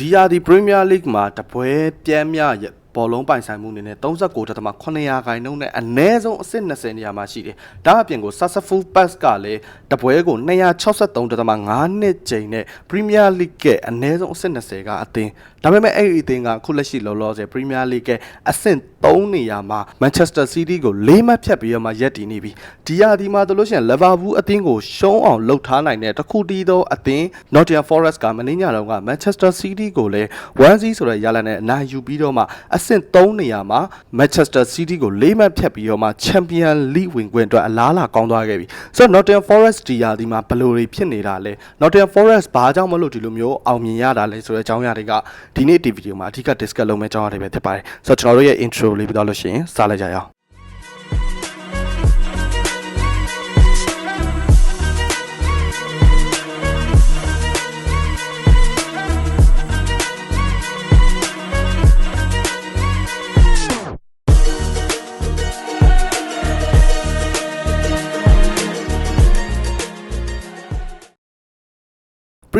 ဒီယာဒီ Premier League မှာတပွဲပြမ်းမြရဘောလုံးပိုင်ဆိုင်မှုအနေနဲ့39.8ရာခိုင်နှုန်းနဲ့အနည်းဆုံးအဆင့်20နေရာမှာရှိတယ်။ဒါအပြင်ကို Successful Pass ကလည်းတပွဲကို263.5နှစ်ချိန်နဲ့ Premier League ရဲ့အနည်းဆုံးအဆင့်20ကအသင်း ဒါပေမဲ့အဲ့ဒီအသင်းကခုလက်ရှိလောလောဆယ် Premier League ရဲ့အဆင့်3နေရာမှာ Manchester City ကို၄မှတ်ဖြတ်ပြီးတော့မှရပ်တည်နေပြီ။ဒီယာဒီမှာတို့လို့ရှိရင် Liverpool အသင်းကိုရှုံးအောင်လှုပ်ထားနိုင်တဲ့တစ်ခုတည်းသောအသင်း Nottingham Forest ကမင်းညတော့က Manchester City ကိုလည်း1-0ဆိုတဲ့ရလဒ်နဲ့အနိုင်ယူပြီးတော့မှအဆင့်3နေရာမှာ Manchester City ကို၄မှတ်ဖြတ်ပြီးတော့မှ Champion League ဝင်ခွင့်အတွက်အလားအလာကောင်းသွားခဲ့ပြီ။ဆိုတော့ Nottingham Forest ဒီယာဒီမှာဘယ်လိုတွေဖြစ်နေတာလဲ။ Nottingham Forest ဘာကြောင့်မလို့ဒီလိုမျိုးအောင်မြင်ရတာလဲဆိုတဲ့အကြောင်းအရာတွေကဒီနေ့ဒီဗီဒီယိုမှာအဓိက discuss လုပ်မယ့်အကြောင်းအရာတွေပဲဖြစ်ပါတယ်။ဆိုတော့ကျွန်တော်တို့ရဲ့ intro လေးပြီးတော့လို့ရှိရင်စလိုက်ကြရအောင်။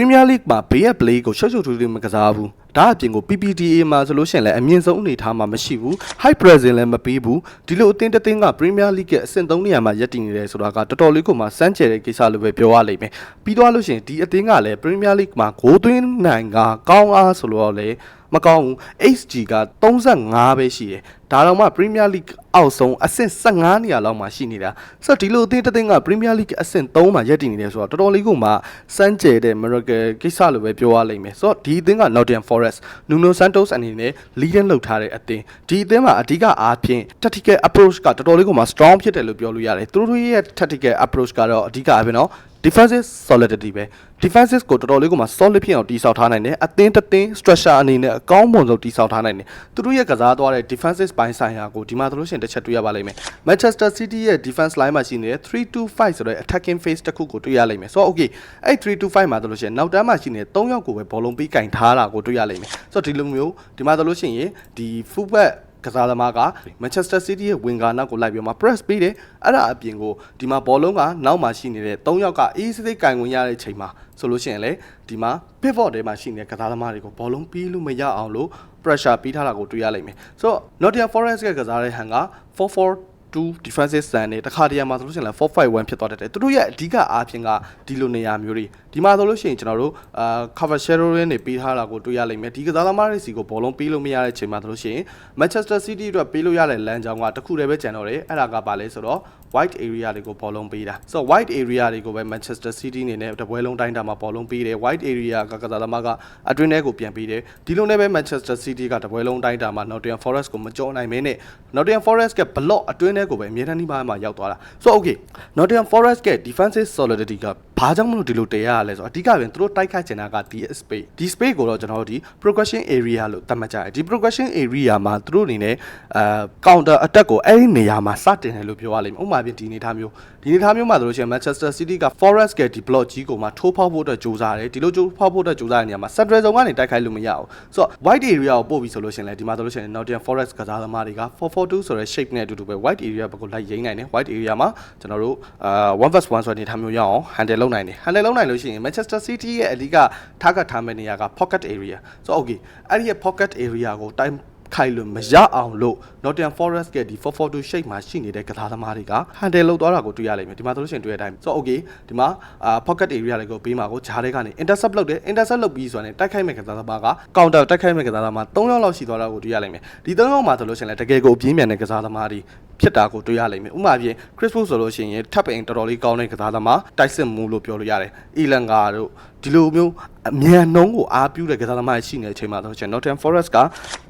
Premier League မှာဘေးရ play ကိုရှုပ်ရှုပ်ထွေးထွေးမကစားဘူးဒါအပြင်ကို PPTA မှာဆိုလို့ရှိရင်လည်းအမြင့်ဆုံးအနေထားမှာမရှိဘူး high pressing လည်းမပေးဘူးဒီလိုအသင်းတစ်သင်းက Premier League ရဲ့အဆင့်3နေရာမှာရပ်တည်နေတယ်ဆိုတာကတော်တော်လေးကိုမှစမ်းကြယ်တဲ့ကိစ္စလို့ပဲပြောရလိမ့်မယ်ပြီးတော့လို့ရှိရင်ဒီအသင်းကလည်း Premier League မှာဂိုးသွင်းနိုင်ကကောင်းအားဆိုတော့လေ မကောင်းဘူး HG က35ပဲရှိတယ်ဒါတော့မှ Premier League အောက်ဆုံးအဆင့်15နေရာလောက်မှာရှိနေတာဆိုတော့ဒီလိုအသင်းတစ်သင်းက Premier League အဆင့်3မှာရပ်တည်နေတယ်ဆိုတော့တော်တော်လေးကိုမှစမ်းကြယ်တဲ့ miracle ကိစ္စလို့ပဲပြောရလိမ့်မယ်ဆိုတော့ဒီအသင်းက Nottingham Forest Nuno Santos အနေနဲ့ leading လုပ်ထားတဲ့အသင်းဒီအသင်းမှာအဓိကအားဖြင့် tactical approach ကတော်တော်လေးကိုမှ strong ဖြစ်တယ်လို့ပြောလို့ရတယ်သူတို့ရဲ့ tactical approach ကတော့အဓိကအားဖြင့်တော့ defensive solidity ပဲ defensive ကိုတော်တော်လေးကိုမှ solid ဖြစ်အောင်တည်ဆောက်ထားနိုင်တယ်အသင်းတစ်သင်း structure အနေနဲ့အကောင်းမွန်ဆုံးတည်ဆောက်ထားနိုင်တယ်သူတို့ရဲ့ကစားသွားတဲ့ defensive ဘိုင်းဆိုင်ရာကိုဒီမှာတို့လို့ရှိရင်တစ်ချက်တွေ့ရပါလိမ့်မယ် Manchester City ရဲ့ defense line မှာရှိနေတဲ့325ဆိုတဲ့ attacking phase တစ်ခုကိုတွေ့ရလိမ့်မယ်ဆိုတော့ okay အဲ့325မှာတို့လို့ရှိရင်နောက်တန်းမှာရှိနေတဲ့3ယောက်ကိုပဲဘောလုံးပေးကင်ထားတာကိုတွေ့ရလိမ့်မယ်ဆိုတော့ဒီလိုမျိုးဒီမှာတို့လို့ရှိရင်ဒီ fullback ကစားသမားက Manchester City ရဲ့ဝင်ကာနောက်ကိုလိုက်ပြီးတော့မှ press ပေးတယ်အဲ့ဒါအပြင်ကိုဒီမှာဘောလုံးကနောက်မှာရှိနေတဲ့၃ယောက်ကအေးစစ်စစ်ကင်ဝင်ရတဲ့ချိန်မှာဆိုလို့ရှိရင်လေဒီမှာ pivot ထဲမှာရှိနေတဲ့ကစားသမားတွေကိုဘောလုံးပေးလို့မရအောင်လို့ pressure ပေးထားတာကိုတွေ့ရလိမ့်မယ်ဆိုတော့ Nottingham Forest ရဲ့ကစားတဲ့ဟန်က4-4 2 defensive stand နဲ့တခါတရံမှာဆိုလို့ရှိရင်လည်း451ဖြစ်သွားတတ်တယ်သူတို့ရဲ့အဓိကအားဖြင့်ကဒီလိုနေရာမျိုးတွေဒီမှာဆိုလို့ရှိရင်ကျွန်တော်တို့အာ cover shadow ရင်းနေပေးထားတာကိုတွေ့ရလိမ့်မယ်ဒီကစားသမားတွေစီကိုဘောလုံးပေးလို့မရတဲ့ချိန်မှာဆိုလို့ရှိရင် Manchester City အတွက်ပေးလို့ရတဲ့လမ်းကြောင်းကတစ်ခုတည်းပဲကျန်တော့တယ်အဲ့ဒါကပါလဲဆိုတော့ white area တွေကိုဘောလုံးပေးတာဆိုတော့ white area တွေကိုပဲ Manchester City အနေနဲ့တပွဲလုံးတိုင်းတာမှာဘောလုံးပေးတယ် white area ကကစားသမားကအတွင်းထဲကိုပြန်ပေးတယ်ဒီလိုနဲ့ပဲ Manchester City ကတပွဲလုံးတိုင်းတာမှာ Nottingham Forest ကိုမကြောနိုင်မင်းနဲ့ Nottingham Forest က block အတွင်းထဲကိုပဲအမြဲတမ်းဒီမှာမှာရောက်သွားတာဆိုတော့ okay Nottingham Forest က defensive solidity က ဘာကြောင့်မလို့ဒီလိုတည်ရရလဲဆိုတော့အဓိကပြန်သူတို့တိုက်ခိုက်ချင်တာကဒီ space ဒီ space ကိုတော့ကျွန်တော်တို့ဒီ progression area လို့သတ်မှတ်ကြတယ်ဒီ progression area မှာသူတို့အနေနဲ့အာ counter attack ကိုအဲ့ဒီနေရာမှာစတင်တယ်လို့ပြောရလိမ့်မယ်ဥပမာပြင်ဒီအနေထားမျိုးဒီအနေထားမျိုးမှာဆိုလို့ရှိရင် Manchester City က Forest ကဒီ block ကြီးကိုမှထိုးဖောက်ဖို့အတွက်ကြိုးစားတယ်ဒီလိုကြိုးဖောက်ဖို့အတွက်ကြိုးစားတဲ့နေရာမှာ central zone ကနေတိုက်ခိုက်လို့မရအောင်ဆိုတော့ white area ကိုပို့ပြီးဆိုလို့ရှိရင်လည်းဒီမှာဆိုလို့ရှိရင် Nottingham Forest ကစားသမားတွေက442ဆိုတဲ့ shape နဲ့အတူတူပဲ white area ဘက်ကိုလိုက်ရင်းနိုင်တယ် white area မှာကျွန်တော်တို့အာ1 vs 1ဆိုတဲ့အနေထားမျိုးရအောင် handle လုပ်နိုင်တယ် handle လုပ်နိုင်လို့ရှိရင် Manchester City ရဲ့အဓိက target ထားမယ့်နေရာက pocket area ဆိုတော့ okay အဲ့ဒီရဲ့ pocket area ကိုတိုင်းခိုင်လို့မရအောင်လို့ Nottingham Forest ကဒီ442 shape မှာရှိနေတဲ့ကစားသမားတွေက handle လုပ်သွားတာကိုတွေ့ရလိမ့်မယ်ဒီမှာဆိုလို့ရှိရင်တွေ့ရတဲ့အတိုင်းဆိုတော့ okay ဒီမှာအာ pocket area တွေကိုပေးမှာကိုဂျားတွေကနေ intercept လုပ်တယ် intercept လုပ်ပြီးဆိုရင်တိုက်ခိုက်မဲ့ကစားသမားက counter တိုက်ခိုက်မဲ့ကစားသမား3ယောက်လောက်ရှိသွားတာကိုတွေ့ရလိမ့်မယ်ဒီ3ယောက်မှာဆိုလို့ရှိရင်လည်းတကယ်ကိုအပြင်းပြန်တဲ့ကစားသမားတွေ ဖြစ်တာကိုတွေ့ရလိမ့်မယ်ဥပမာပြင် Chris Wood ဆိုလို့ရှိရင် tap in တော်တော်လေးကောင်းတဲ့ကစားသမားတိုက်စစ်မှုလို့ပြောလို့ရတယ် Elanga တို့ဒီလိုမျိုးအမြန်နှုံးကိုအားပြုတဲ့ကစားသမားရှိနေတဲ့အချိန်မှာဆိုရှင် Nottingham Forest က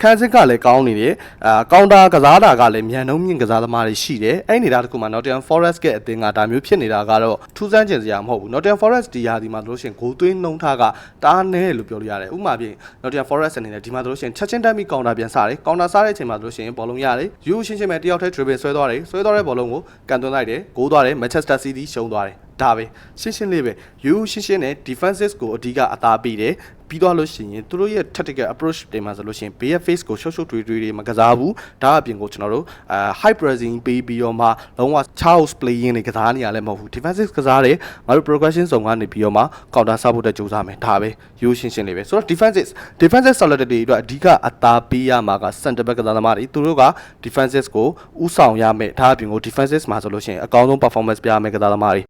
ခန်းစစ်ကလည်းကောင်းနေတယ်အာကောင်တာကစားတာကလည်းမြန်နှုံးမြင့်ကစားသမားတွေရှိတယ်အဲ့နေတာတခုမှာ Nottingham Forest ရဲ့အသင်းကဒါမျိုးဖြစ်နေတာကတော့ထူးဆန်းကျင်စရာမဟုတ်ဘူး Nottingham Forest ဒီဟာဒီမှာဆိုလို့ရှင်ဂိုးသွင်းနှုံးထားကတားနဲလို့ပြောလို့ရတယ်ဥပမာပြင် Nottingham Forest အနေနဲ့ဒီမှာဆိုလို့ရှင်ချက်ချင်းတက်ပြီးကောင်တာပြန်စားတယ်ကောင်တာစားတဲ့အချိန်မှာဆိုလို့ရှင်ဘောလုံးရတယ်ယူရှင်းရှင်းပဲတယောက်တည်း dribble ဆွဲသွားတယ်ဆွဲသွားတဲ့ဘောလုံးကိုကန်သွင်းလိုက်တယ်ဂိုးသွားတယ် Manchester City ရှုံးသွားတယ် ဒါပဲရှင်းရှင်းလေးပဲရိုးရိုးရှင်းရှင်းနဲ့ defenses ကိုအဓိကအသားပေးတယ်ပြီးသွားလို့ရှိရင်သူတို့ရဲ့ tactical approach တွေမှာဆိုလို့ရှိရင် BF face ကိုရှုပ်ရှုပ်ထွေးထွေးတွေမကစားဘူးဒါအပြင်ကိုကျွန်တော်တို့အဲ high pressing ပေးပြီးတော့မှလုံးဝ Charles playing တွေကစားနေရလဲမဟုတ်ဘူး defensive ကစားတယ်ငါတို့ progression ဆောင်ကနေပြီးတော့မှ counter ဆောက်ဖို့တက်ကြိုးစားမယ်ဒါပဲရိုးရှင်းရှင်းလေးပဲဆိုတော့ defensive defensive solidity တွေအတွက်အဓိကအသားပေးရမှာက center back ကစားသမားတွေသူတို့က defensive ကိုဥဆောင်ရမယ်ဒါအပြင်ကို defensive မှာဆိုလို့ရှိရင်အကောင်းဆုံး performance ပြရမယ်ကစားသမားတွေ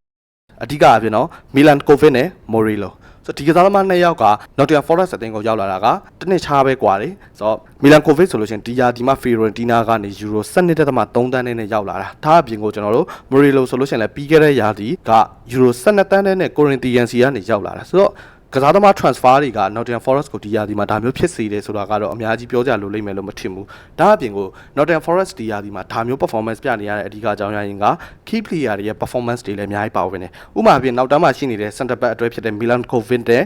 အဓိကအဖြစ်နော်မီလန်ကိုဗစ်နဲ့မိုရီလိုဆိုတော့ဒီကစားသမားနှစ်ယောက်က Nottingham Forest အသင်းကိုရောက်လာတာကတစ်နှစ်ခြားပဲกว่าတယ်ဆိုတော့မီလန်ကိုဗစ်ဆိုလို့ရှိရင်ဒီယာဒီမှာ Fiorentina ကနေယူရို12.3တန်းနဲ့ရောက်လာတာဒါအပြင်ကိုကျွန်တော်တို့မိုရီလိုဆိုလို့ရှိရင်လည်းပြီးခဲ့တဲ့ယာဒီကယူရို12တန်းနဲ့ Corinthians စီကနေရောက်လာတာဆိုတော့ ကစားသမား transfer တွေက Nottingham Forest ကိုဒီယာဒီမှာဒါမျိုးဖြစ်စေတယ်ဆိုတာကတော့အများကြီးပြောကြလို့လိမ့်မယ်လို့မထင်ဘူးဒါအပြင်ကို Nottingham Forest ဒီယာဒီမှာဒါမျိုး performance ပြနေရတဲ့အဓိကအကြောင်းရင်းက key player တွေရဲ့ performance တွေလည်းအများကြီးပါဝင်တယ်ဥပမာအပြင်နောက်တန်းမှာရှိနေတဲ့ center back အတွဲဖြစ်တဲ့ Milan Kovic နဲ့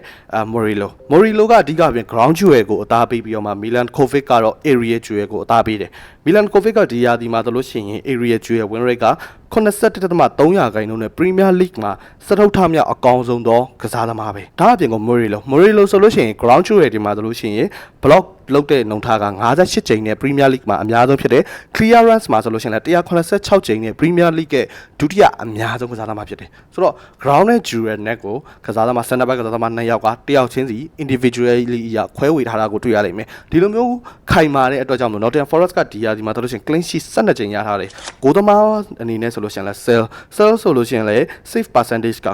Morilo Morilo ကအဓိကအပြင် ground jewel ကိုအသားပေးပြီးတော့မှ Milan Kovic ကတော့ area jewel ကိုအသားပေးတယ် Milan Kovic ကဒီယာဒီမှာဆိုလို့ရှိရင် area jewel win rate က81.3ရာခိုင်နှုန်းနဲ့ Premier League မှာစတုထမြောက်အကောင်းဆုံးသောကစားသမားပဲဒါအပြင်က Morilo Morilo ဆိုလို့ရှိရင် ground jewel ဒီမှာဆိုလို့ရှိရင် block လုပ်တဲ့နှုန်းထားက58ချိန်နဲ့ Premier League မှာအများဆုံးဖြစ်တယ် clearance မှာဆိုလို့ရှိရင်လည်း186ချိန်နဲ့ Premier League ရဲ့ဒုတိယအများဆုံးကစားသမားဖြစ်တယ်ဆိုတော့ ground နဲ့ jewel net ကိုကစားသမား center back ကစားသမားနှစ်ယောက်ကတယောက်ချင်းစီ individually အရခွဲဝေထားတာကိုတွေ့ရလိမ့်မယ်ဒီလိုမျိုးခိုင်မာတဲ့အတွက်ကြောင့်မလို့ Nottingham Forest ကဒီယာဒီမှာဆိုလို့ရှိရင် clean sheet 12ချိန်ရထားတယ်ဂိုးသမားအနေနဲ့ဆိုလို့ရှိရင်လည်း sell sell ဆိုလို့ရှိရင်လည်း save percentage က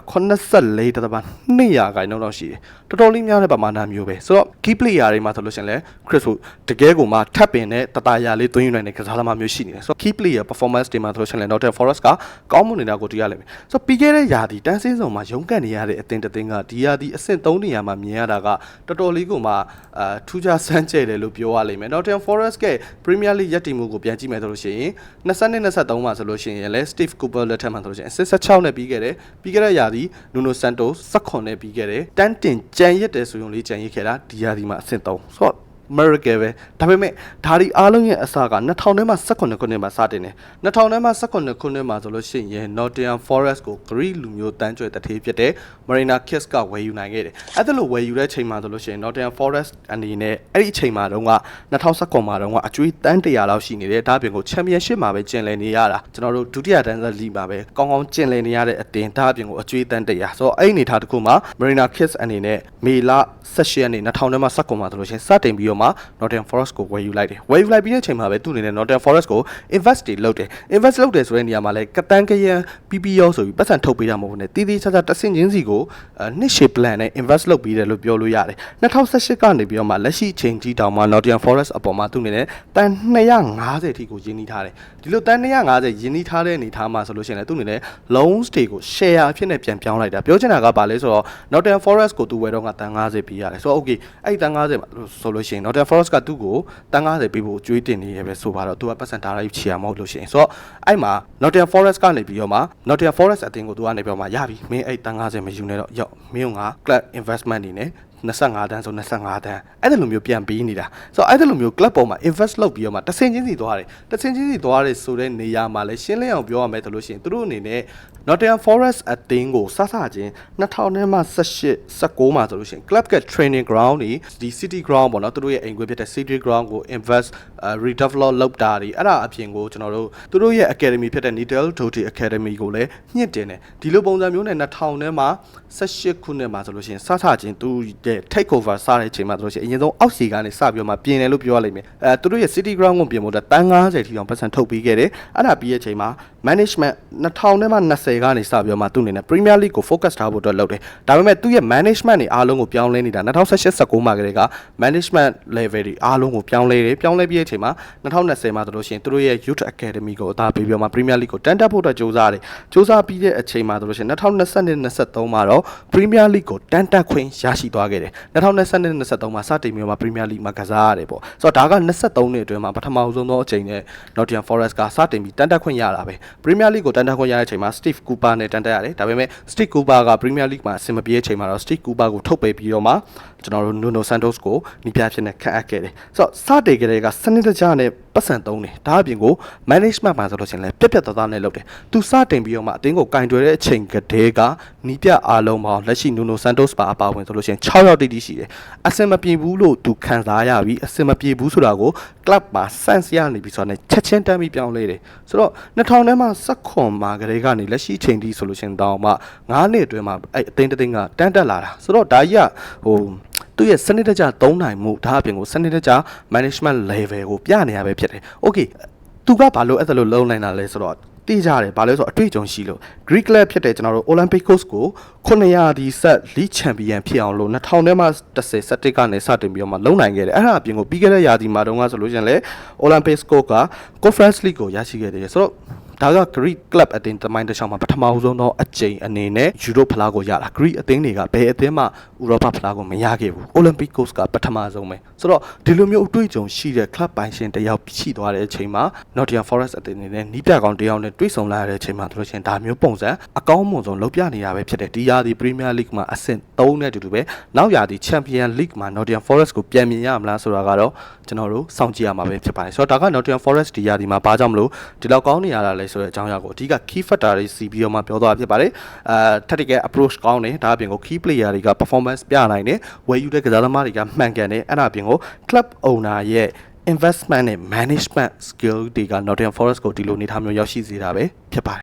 84.2ရာခိုင်နှုန်းလောက်ရှိတယ်တော်တော်လေးများတဲ့ပမာဏမျိုးပဲဆိုတော့ key player တွေမှာဆိုလို့ရှိရင်လည်း Chris ကိုတကယ်ကိုမှထပ်ပင်နဲ့တတရာလေးသွင်းယူနိုင်တဲ့ကစားသမားမျိုးရှိနေတယ်ဆိုတော့ key player performance တွေမှာဆိုလို့ရှိရင်လည်း Nottingham Forest ကကောင်းမွန်နေတာကိုတွေ့ရလိမ့်မယ်ဆိုတော့ပြီးခဲ့တဲ့ယာဒီတန်းစင်းစုံမှာရုန်းကန်နေရတဲ့အသင်းတစ်သင်းကဒီယာဒီအဆင့်3နေရာမှာမြင်ရတာကတော်တော်လေးကိုမှအာထူးခြားဆန်းကျဲတယ်လို့ပြောရလိမ့်မယ် Nottingham Forest က Premier League ရပ်တည်မှုကိုပြန်ကြည့်မယ်ဆိုလို့ရှိရင်20နဲ့23မှာဆိုလို့ရှိရင်လည်း Steve Cooper လက်ထက်မှာဆိုလို့ရှိရင်16နဲ့ပြီးခဲ့တယ်ပြီးခဲ့တဲ့ယာဒီ Nuno Santos 18နဲ့ပြီးခဲ့တယ်တန်းတင်ကြံရက်တယ်ဆိုရင်လေးကြံရက်ခဲ့တာဒီယာဒီမှာအဆင့်3ဆိုတော့ Miracle ပဲဒါပေမဲ့ဒါဒီအားလုံးရဲ့အစက2000ထဲမှာ18ခုနှစ်မှာစတင်တယ်2000ထဲမှာ18ခုနှစ်မှာဆိုလို့ရှိရင် Nottingham Forest ကို Greek လူမျိုးတန်းကျွဲတထေးဖြစ်တဲ့ Marina Kiss ကဝယ်ယူနိုင်ခဲ့တယ်အဲ့ဒါလိုဝယ်ယူတဲ့ချိန်မှာဆိုလို့ရှိရင် Nottingham Forest အနေနဲ့အဲ့ဒီအချိန်မှာတော့က2019မှာတော့ကအကျွေးတန်း100လောက်ရှိနေတယ်ဒါပြင်ကို Championship မှာပဲကျင်လည်နေရတာကျွန်တော်တို့ဒုတိယတန်းဆက်လီမှာပဲကောင်းကောင်းကျင်လည်နေရတဲ့အတင်ဒါပြင်ကိုအကျွေးတန်း100ဆိုတော့အဲ့ဒီအနေထားတစ်ခုမှာ Marina Kiss အနေနဲ့မေလ18ရက်နေ့2000ထဲမှာ19မှာဆိုလို့ရှိရင်စတင်ပြီးတော့မှ Nottingham Forest ကိုဝယ်ယူလိုက်တယ်ဝယ်ယူလိုက်ပြီးတဲ့အချိန်မှာပဲသူ့အနေနဲ့ Nottingham Forest ကို invest တွေလုပ်တယ် invest လုပ်တယ်ဆိုတဲ့နေရာမှာလဲကတန်းကရန် PPO ဆိုပြီးပတ်စံထုတ်ပေးတာမဟုတ်ဘူးねတီးတီးခြားခြားတဆင့်ချင်းစီကိုနှစ်ရှည် plan နဲ့ invest လုပ်ပြီးတယ်လို့ပြောလို့ရတယ်2018ကနေပြီးတော့မှလက်ရှိအချိန်ကြီးတောင်မှ Nottingham Forest အပေါ်မှာသူ့အနေနဲ့တန်250ထိကိုရင်းနှီးထားတယ်ဒီလိုတန်250ရင်းနှီးထားတဲ့အနေထားမှာဆိုလို့ရှိရင်လည်းသူ့အနေနဲ့ loans တွေကို share အဖြစ်နဲ့ပြန်ပြောင်းလိုက်တာပြောချင်တာကဘာလဲဆိုတော့ Nottingham Forest ကိုသူဝယ်တော့ကတန်50ပေးရတယ်ဆိုတော့ okay အဲ့ဒီတန်50မှာဆိုလို့ရှိရင် Nottingham Forest ကသူ့ကိုတန်50ပေးဖို့ကြွေးတင်နေရပဲဆိုပါတော့သူကပတ်စံတာလိုက်ချီရမဟုတ်လို့ရှိရင်ဆိုတော့အဲ့မှာ Nottingham Forest ကနေပြီးတော့မှ Nottingham Forest အတင်းကိုသူကနေပြီးတော့မှရပြီမင်းအဲ့တန်50မယူနဲ့တော့ရောက်မင်းက club investment နေနဲ့ 25တန်းဆို25တန်းအဲ့ဒါလိုမျိုးပြန်ပေးနေတာဆိုတော့အဲ့ဒါလိုမျိုး club ပေါ်မှာ invest လုပ်ပြီးတော့မှတဆင်ချင်းစီသွားတယ်တဆင်ချင်းစီသွားတယ်ဆိုတဲ့နေရာမှာလည်းရှင်းလင်းအောင်ပြောရမယ်ဆိုလို့ရှိရင်သူတို့အနေနဲ့ Nottingham Forest အသင်းကိုစစချင်း2000နဲ့မှ18 19မှာဆိုလို့ရှိရင် club က training ground တွေဒီ city ground ပေါ့နော်သူတို့ရဲ့အိမ်ခွဲဖြစ်တဲ့ city ground ကို invest redevelop လုပ်တာတွေအဲ့ဒါအပြင်ကိုကျွန်တော်တို့သူတို့ရဲ့ academy ဖြစ်တဲ့ Nitel Doty Academy ကိုလည်းညှင့်တင်တယ်ဒီလိုပုံစံမျိုးနဲ့2000နဲ့မှ18ခုနှစ်မှာဆိုလို့ရှိရင်စစချင်းသူရဲ့ take over စတဲ့အချိန်မှာတို့ရှိအရင်ဆုံးအောက်စီကနေစပြီးတော့မှပြင်တယ်လို့ပြောရလိမ့်မယ်အဲသူတို့ရဲ့ city ground ကိုပြင်ဖို့အတွက်တန်း90ထိအောင်ပတ်စံထုတ်ပေးခဲ့တယ်အဲ့ဒါပြီးတဲ့အချိန်မှာ management 2000နဲ့မှ20ကနေစပြီးတော့မှသူ့အနေနဲ့ Premier League ကို focus ထားဖို့အတွက်လုပ်တယ်ဒါပေမဲ့သူ့ရဲ့ management တွေအားလုံးကိုပြောင်းလဲနေတာ2018-19မှာကလေးက management level တွေအားလုံးကိုပြောင်းလဲတယ်ပြောင်းလဲပြီးတဲ့အချိန်မှာ2020မှာတို့ရှိရင်သူတို့ရဲ့ youth academy ကိုအသာပေးပြီးတော့မှ Premier League ကိုတန်းတက်ဖို့အတွက်စူးစမ်းတယ်စူးစမ်းပြီးတဲ့အချိန်မှာတို့ရှိရင်2022-23မှာတော့ Premier League ကိုတန်းတက်ခွင့်ရရှိသွားခဲ့တယ်2020 23မှာစတင်ပြီးတော့မှ Premier League မှာကစားရတယ်ပေါ့ဆိုတော့ဒါက23နှစ်အတွင်းမှာပထမဆုံးသောအချိန်နဲ့ Nottingham Forest ကစတင်ပြီးတန်းတက်ခွင့်ရတာပဲ Premier League ကိုတန်းတက်ခွင့်ရတဲ့အချိန်မှာ Steve Cooper နဲ့တန်းတက်ရတယ်ဒါပေမဲ့ Steve Cooper က Premier League မှာအဆင်မပြေတဲ့အချိန်မှာတော့ Steve Cooper ကိုထုတ်ပယ်ပြီးတော့မှကျွန်တော်တို့ Nuno Santos ကိုနီးပြဖြစ်နေခန့်အပ်ခဲ့တယ်ဆိုတော့စတင်ကြတဲ့ကစနစ်တကျနဲ့ပတ်စံသုံးတယ်ဒါအပြင်ကို management မှာဆိုလို့ရှိရင်လည်းပြက်ပြက်သားသားနဲ့လုပ်တယ်သူစတင်ပြီးတော့မှအတင်းကိုကင်တွယ်တဲ့အချိန်ကတည်းကနီးပြအားလုံးပေါင်းလက်ရှိ Nuno Santos ပါအပါဝင်ဆိုလို့ရှိရင်6ယောက်တိတိရှိတယ်အဆင်မပြေဘူးလို့သူခံစားရပြီအဆင်မပြေဘူးဆိုတာကို club မှာ sense ရနေပြီဆိုတော့ချက်ချင်းတန်းပြီးပြောင်းလဲတယ်ဆိုတော့2000ထဲမှာစက်ခွန်မှာကလေးကနေလက်ရှိအချိန်ထိဆိုလို့ရှိရင်တောင်မှ9နှစ်အတွင်းမှာအဲ့အတင်းတစ်သိန်းကတန်းတက်လာတာဆိုတော့ဒါကြီးကဟို သူရဲ့စနစ်တကျသုံးနိုင်မှုဒါအပြင်ကိုစနစ်တကျ management level ကိုပြနေရပဲဖြစ်တယ်။ Okay သူကဘာလို့အဲ့ဒါလို့လုံးနိုင်တာလဲဆိုတော့သိကြတယ်ဘာလဲဆိုတော့အတွေ့အကြုံရှိလို့ Greek club ဖြစ်တဲ့ကျွန်တော်တို့ Olympiacos ကို900ဒီဆက် league champion ဖြစ်အောင်လို့2000ထဲမှာ10 set ကနေစတင်ပြီးတော့မှလုံးနိုင်ခဲ့တယ်အဲ့ဒါအပြင်ကိုပြီးခဲ့တဲ့ရာသီမှာတုန်းကဆိုလို့ရှိရင်လေ Olympiacos က Conference League ကိုရရှိခဲ့တယ်ဆိုတော့ ဒါက Greek club အတင်းတမိုင်းတစ်ချောင်းမှာပထမဆုံးသောအကြိမ်အနေနဲ့ယူရိုဖလားကိုရတာ Greek အသင်းတွေကဘယ်အသင်းမှဥရောပဖလားကိုမရခဲ့ဘူး Olympiacos ကပထမဆုံးပဲဆိုတော့ဒီလိုမျိုးအတွေ့အကြုံရှိတဲ့ club ပိုင်းရှင်တစ်ယောက်ရှိသွားတဲ့အချိန်မှာ Nottingham Forest အသင်းအနေနဲ့နီးပြကောင်တစ်ယောက်နဲ့တွေ့ဆုံလာရတဲ့အချိန်မှာတို့လို့ရှိရင်ဒါမျိုးပုံစံအကောင်းမွန်ဆုံးလုပ်ပြနေရပဲဖြစ်တယ်ဒီရာသီ Premier League မှာအဆင့်3နဲ့အတူတူပဲနောက်ရာသီ Champion League မှာ Nottingham Forest ကိုပြန်မြင်ရမလားဆိုတာကတော့ကျွန်တော်တို့စောင့်ကြည့်ရမှာပဲဖြစ်ပါတယ်ဆိုတော့ဒါက Nottingham Forest ဒီရာသီမှာဘာကြောင့်မလို့ဒီလောက်ကောင်းနေရတာလဲဆိုတဲ့အကြောင်းအရာကိုအဓိက key factor တွေစီပြီးတော့မှပြောသွားဖြစ်ပါတယ်အဲ tactical approach ကောင်းတယ်ဒါအပြင်ကို key player တွေက performance ပြနိုင်တယ်ဝယ်ယူတဲ့ကစားသမားတွေကမှန်ကန်တယ်အဲ့ဒါအပြင်ကို club owner ရဲ့ investment နဲ့ management skill တွေက Nottingham Forest ကိုဒီလိုနေထားမျိုးရောက်ရှိစေတာပဲဖြစ်ပါတယ်